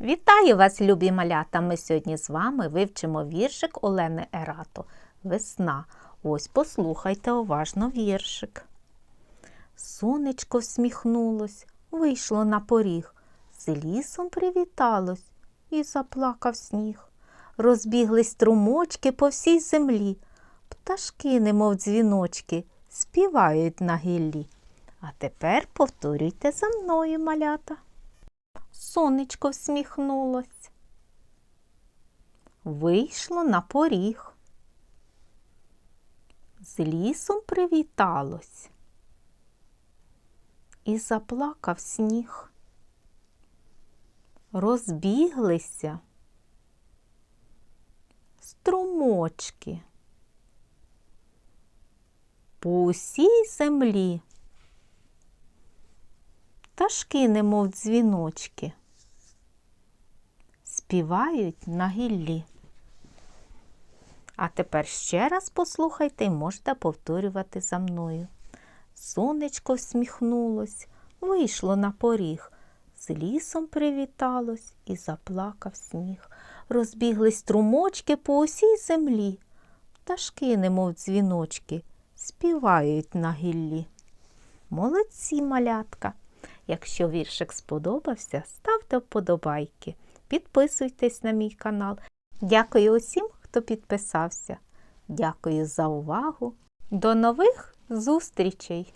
Вітаю вас, любі малята! Ми сьогодні з вами вивчимо віршик Олени Ерато. Весна. Ось послухайте уважно віршик. Сонечко всміхнулось, вийшло на поріг, з лісом привіталось і заплакав сніг. Розбіглись струмочки по всій землі, пташки, немов дзвіночки, співають на гіллі. А тепер повторюйте за мною, малята. Сонечко всміхнулось. Вийшло на поріг. З лісом привіталось. І заплакав сніг. Розбіглися струмочки по усій землі. Пташки, немов дзвіночки, співають на гіллі. А тепер ще раз послухайте і можете повторювати за мною. Сонечко всміхнулось, вийшло на поріг, з лісом привіталось і заплакав сніг. Розбіглись струмочки по усій землі. Пташки, немов дзвіночки, співають на гіллі. Молодці, малятка! Якщо віршик сподобався, ставте вподобайки, підписуйтесь на мій канал. Дякую усім, хто підписався. Дякую за увагу. До нових зустрічей!